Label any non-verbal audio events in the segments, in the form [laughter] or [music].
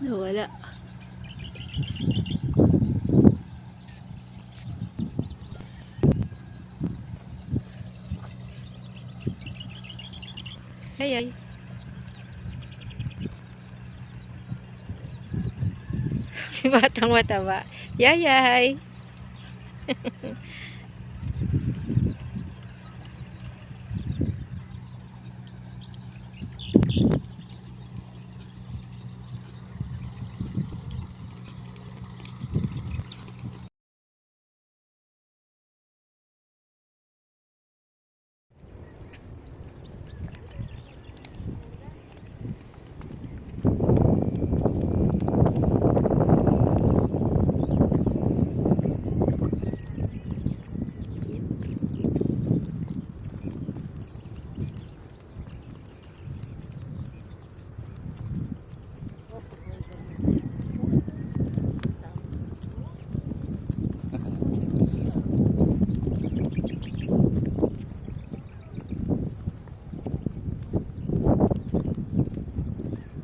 Nawala. Ay, ay. [laughs] Batang mataba. Yayay. [laughs]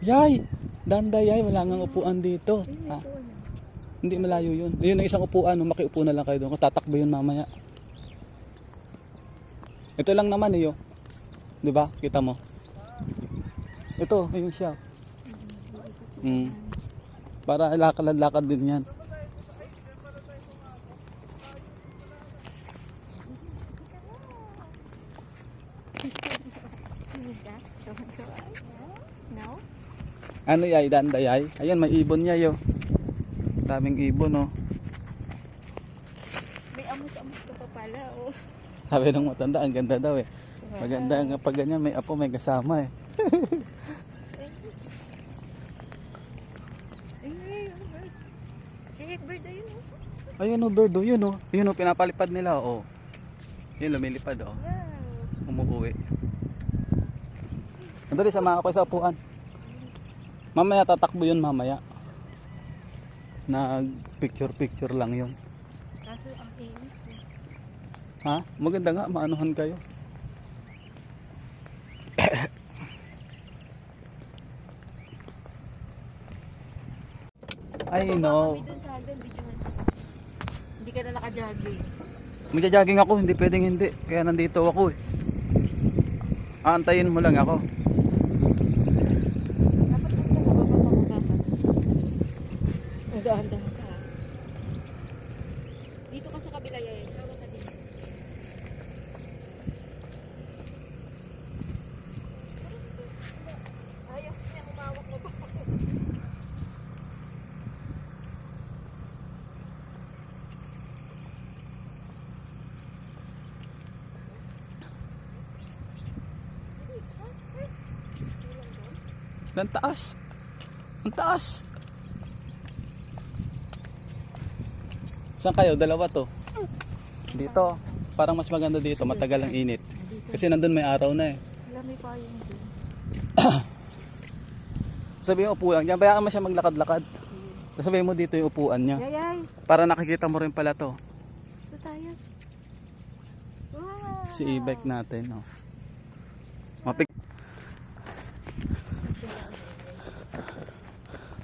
Yay! Danda yay, wala nga upuan dito. Ha? Hindi malayo yun. Yun ang isang upuan, no? makiupo na lang kayo doon. Tatakbo yun mamaya. Ito lang naman eh, oh. 'Di ba? Kita mo. Ito, yung siya. Mm. Para lakad-lakad din yan. [laughs] No? Ano yay, danda yay? Ayan, may ibon niya yo. Daming ibon, oh. May amos-amos ka pa pala, oh. Sabi ng matanda, ang ganda daw eh. Maganda nga pag ganyan, may apo, may kasama eh. Ay, [laughs] ay, oh, bird. Eh, ayun, oh. Ayun oh, bird oh, yun oh. Yun oh, pinapalipad nila oh. Yun, lumilipad oh. Wow. Umuuwi. Andali, sama ako sa upuan. Mamaya tatakbo yun mamaya. Nag picture picture lang yun. Kaso, ang init, eh. Ha? Maganda nga, maanuhan kayo. [coughs] I know. Hindi ka na nakajogging. Magja-jogging ako, hindi pwedeng hindi. Kaya nandito ako eh. Aantayin mo lang ako. Dapat doon ka sa baba pababa ka. Ang dahan-dahan ka. ah. Dito ka sa kabila, yaya. Hawak ka din. Ayaw niya, humawak mo ba? Ang taas. Ang taas. Saan kayo? Dalawa to. Dito. Parang mas maganda dito. Matagal ang init. Kasi nandun may araw na eh. Wala, may payong din. [coughs] Sabihin mo upuan. Diyan bayaan mo siya maglakad-lakad. Sabihin mo dito yung upuan niya. Para nakikita mo rin pala to. ito tayo. Wow! Si e-bike natin. Oh.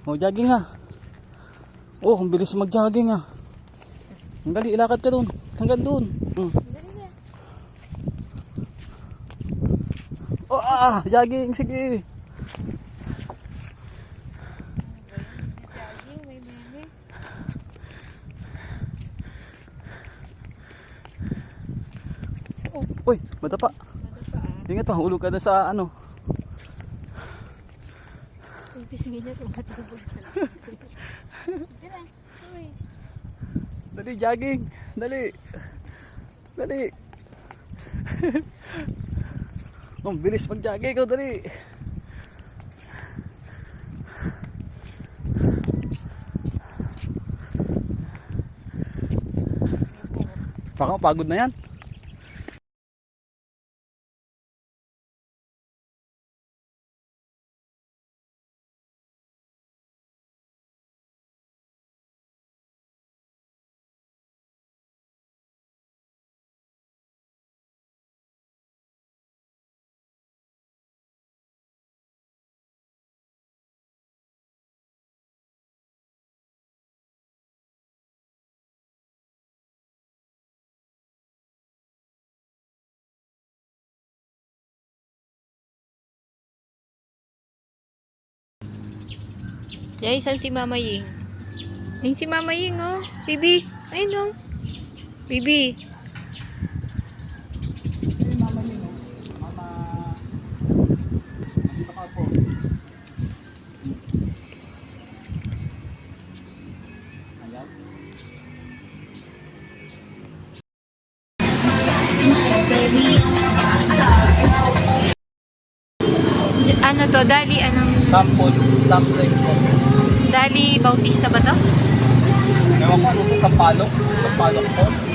Oh, jogging ha. Oh, ang bilis mag-jogging ha. Ang dali, ilakad ka doon. Hanggang doon. Mm. Na. Oh, ah, jogging, sige. Jogging. Oh, uy, madapa. Mada pa ah. Ingat pa, hulog ka na sa ano. Bismillah, tumatawag ka na. Dila, uy. Dali, jogging. Dali. Dali. [laughs] Ang bilis mag-jogging ko, dali. Baka pagod na yan. Yay, saan si Mama Ying? Ayun si Mama Ying, oh. Bibi. Ayun, oh. Bibi. Hey, mama yun, no? Mama... Nandito ka po. Ayan. D- Ano to? Dali, anong... Sample, sample po. Dali Bautista ba to? Ewan ko ano sa palok. Sa palok po.